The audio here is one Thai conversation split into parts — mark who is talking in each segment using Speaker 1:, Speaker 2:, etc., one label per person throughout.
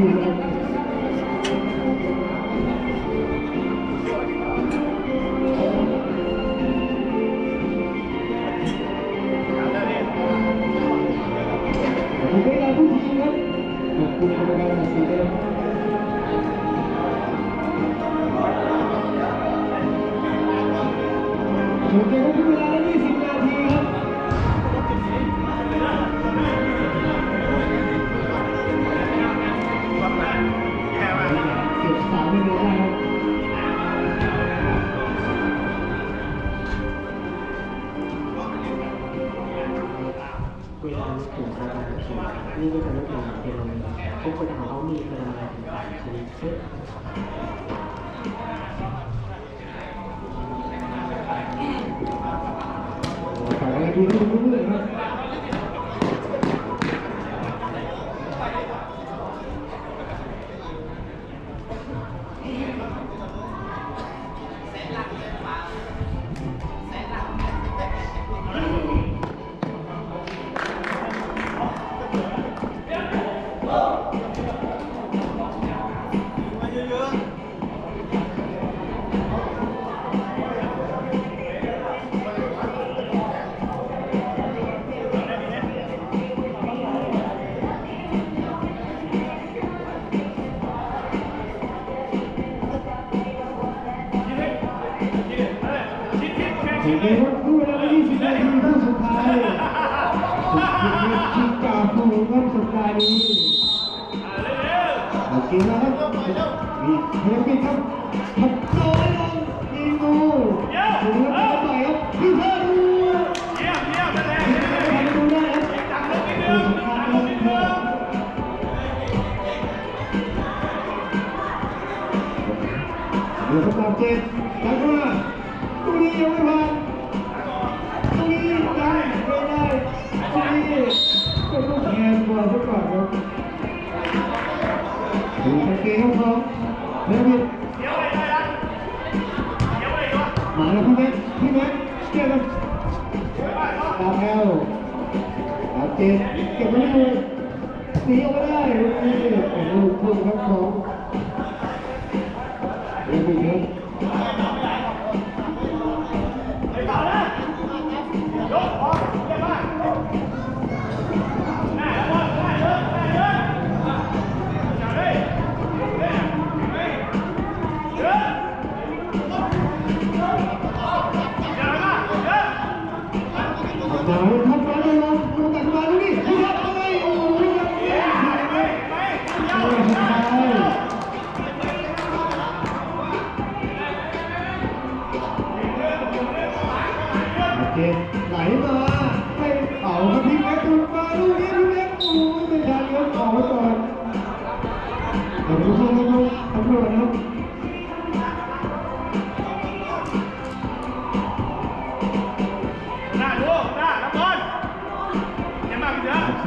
Speaker 1: ที ถึงประมาณสี่นี่ก็จะลดลงเป็นทุกคนของเขามีพลังงานถึงสามชนิดเช่นขอให้ดูดูดูเลยครั บถึงในวันคู่เวลา20นาทีคู่สุดท้ายสุดที่กาฟูครับสัปดาห์นี้โอเคแล้วครับมีเทปครับ ดูตะเกียบเขาเฮ้ยมาแล้วพี่แม็กพี่แม็กเก็บครับตามแอลตามเจนเก็บไม่ได้หนีออกมาได้นี่โอ้โหลูกครับของเดี๋ยวไปครับ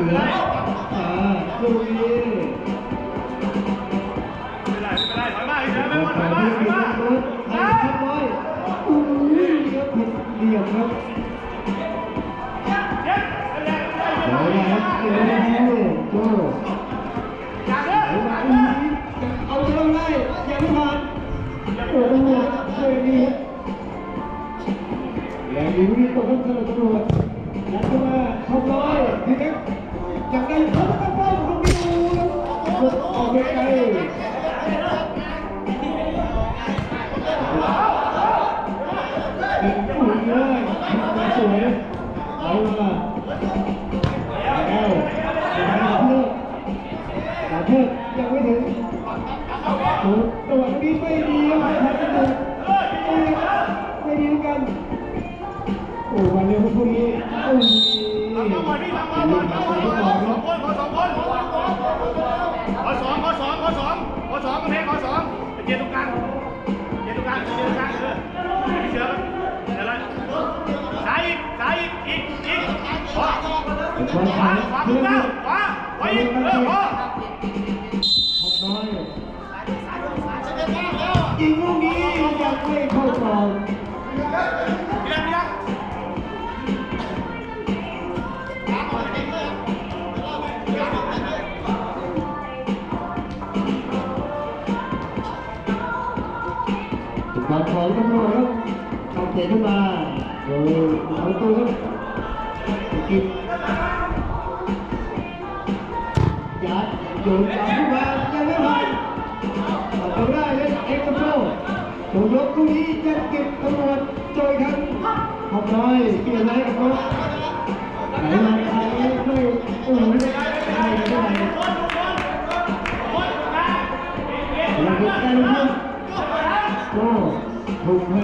Speaker 1: สือขาดูนี่ไม่เป็
Speaker 2: นไรไม่เป็นไรถอยมาพี่เสือไม่หมดถอยมาถอยมา
Speaker 1: ไอ้ครับบอยอุ้ยครับผิดเหลี่ยมครับ
Speaker 2: เย็ดเย็ดเย็ด
Speaker 1: เอาครับเดี๋ยวนะโจ้
Speaker 2: อย่าเด้อ
Speaker 1: เอาละเอาเท่าไรยังไม่ผ่านโอ้โหช่วยดีแรงดีวิ่งตกข้างถนนตำรวจยัดเข้ามาเข้าร้อ ยพี่แม็กจากได้เข้ามาเข้าตรงนี้โอ้ออกไปไกลติดปุ๋ยเลยมาสวยเอาละายอีก
Speaker 2: ซ้ายอีกอีกอีกขวาขวาขวาขวาขวาขวาขวาอีกเออพอ
Speaker 1: หกน้อยยิงลูกนี้ยังไม่เข้ากรอ เตะขึ้นมาโดยเอาตัวครับกินยัดโยนกลับขึ้นมายังไม่ผ่านทำได้เลยเอ็กซ์โปถูกยกลูกนี้จะเก็บตำรวจโจยครับทำน้อยเปลี่ยนไหนกับเขาไหนมาทางนี้ไม่โอ้โหไม่ได้ไม่ได้ไม่ได้เราเป็นการเลือกก็ถูกให้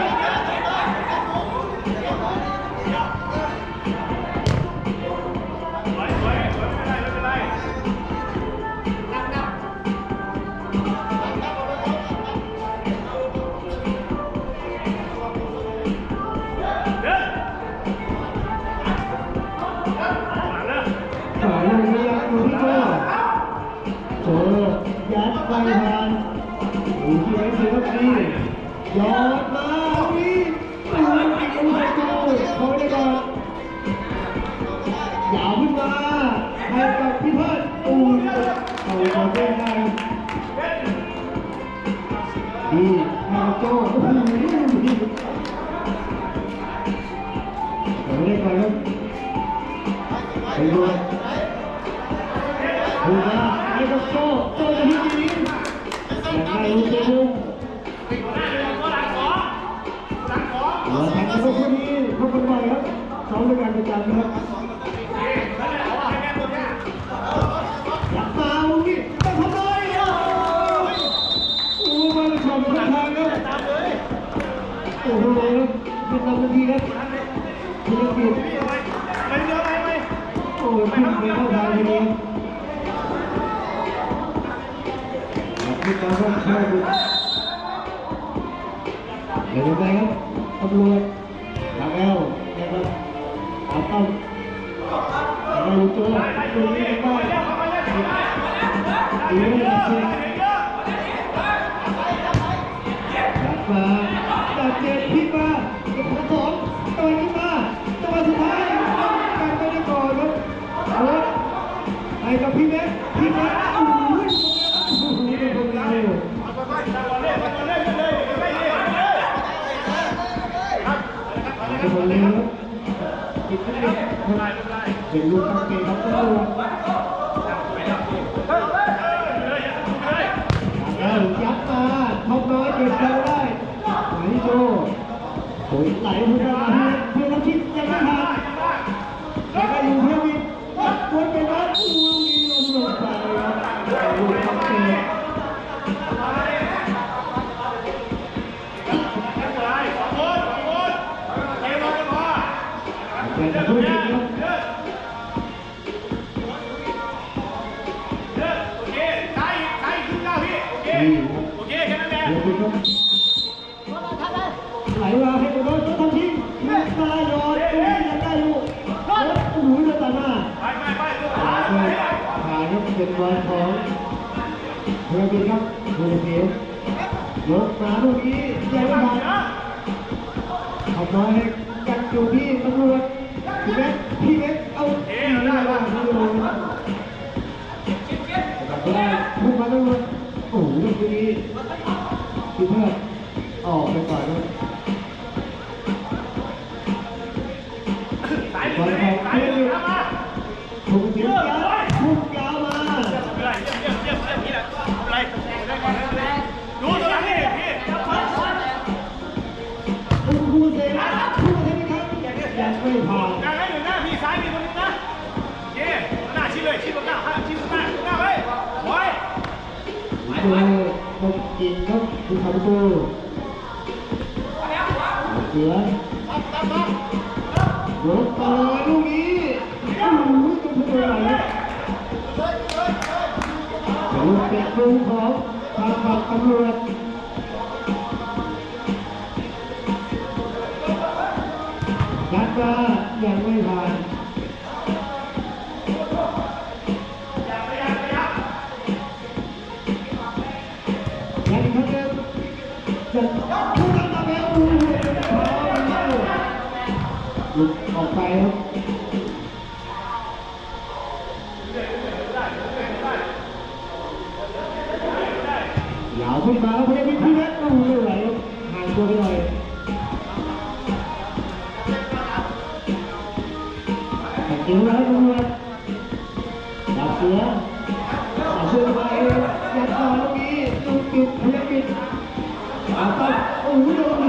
Speaker 2: ย
Speaker 1: หัวแทงกันทุกคนนี้ทุกคนบ่อยครับซ้อมด้วยกันประจำนะครับ
Speaker 2: หละเอาให้แม่ตัวเนี้ย
Speaker 1: อยากมาลูกนี้ต้องทำเลยโอ้โหมาชมทางครับ
Speaker 2: เลย
Speaker 1: โอ้โหเป็นตำนาทีครับธุรกิจ
Speaker 2: พี่เอาไปไปไปไป
Speaker 1: โอ้ยขึ้นไปเข้าทางทีนี้ที่ตาก็เข้าดูเดี๋ยวไปครับ ตำรวจทางแอลนะครับเอาต้องมาลูกโจ้
Speaker 2: ได้ได้
Speaker 1: ตรงนี้
Speaker 2: พี่
Speaker 1: ก็
Speaker 2: ได้เร็วเข้าไปเร็วเข้าไป
Speaker 1: อีก ได้เห็นลูกตั้งเกมครับตำรวจแล้ยับมาท็อปน้อยเก็บเราได้ไหนโจโอ้ยไหลพุ่งมา ป็นบ
Speaker 2: อล
Speaker 1: ของเฮอร์บินครับเฮอร์บินยกมาลูกนี้ยังไม่ผ่านทำน้อยให้กันอยู่ที่ตำรวจ พี่เม็กพี่เม็กเอาที่ได้บ้างที่โดนได้ทุกมาตำรวจโอ้โหลูกนี้พี่เพื่อนออกไปก่อนครับ
Speaker 2: สายหนึ่งสายหนึ่งมา
Speaker 1: ถูกเสียงยาวถูกย
Speaker 2: เจ
Speaker 1: อตกกินครับคุณทำตัวเสือยกต่อลูกนี้โอ้โหต้องพูดอะไรลูกเป็ดลูกของทางฝั่งตำรวจ ไปครับยยาวขึ้นมาแล้วพยายามมีที่นัดโอ้โหไม่ไหวครับห่างตัวไปหน่อยแต่เกี่ยวแล้วตำรวจดับเสือดับเสือไปยัดต่อตรงนี้ลูกปิดพยายามปิดเอาไปโอ้โห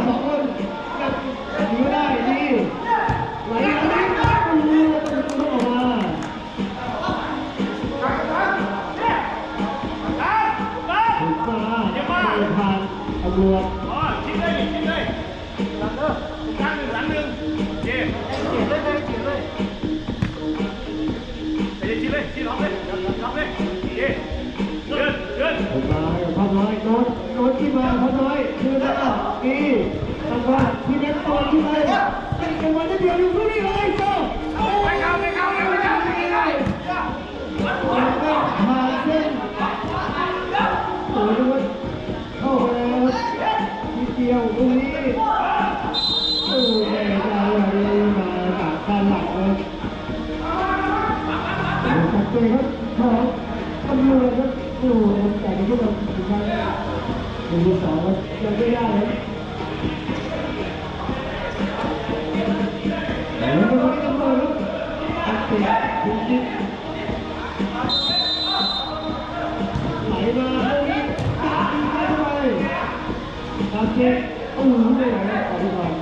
Speaker 1: มาน้
Speaker 2: อย
Speaker 1: โน้ตโน้ตที่มาพันน้อยคือแล้วอีทางว่าที่เน้นตัวที่ไปเป็นจังหวะที่เดียวอยู่ตรงนี้เลยเจ้า
Speaker 2: ไม่เข้าไม่เข้าไม่เข้าไม่เข้า
Speaker 1: แล้วก็มาเส้นโอ้ยเข้าไปแล้วทีเดียวตรงนี้โอ้ยใจเลยมาจาด้านหลังเลยจัดเลยครับตำรวจครับโอ้ หแต่ที่เราสุดท้ายหนึ่งที่สองยังไม่ได้เลยแล้วก็ไม่ต้องเลยครับตัดเตะยิงยิงไหลมาตรงนี้ตัดยิงเข้าไปตัดเตะโอ้โหไม่ไหวแล้วขอที่ก่อนลูก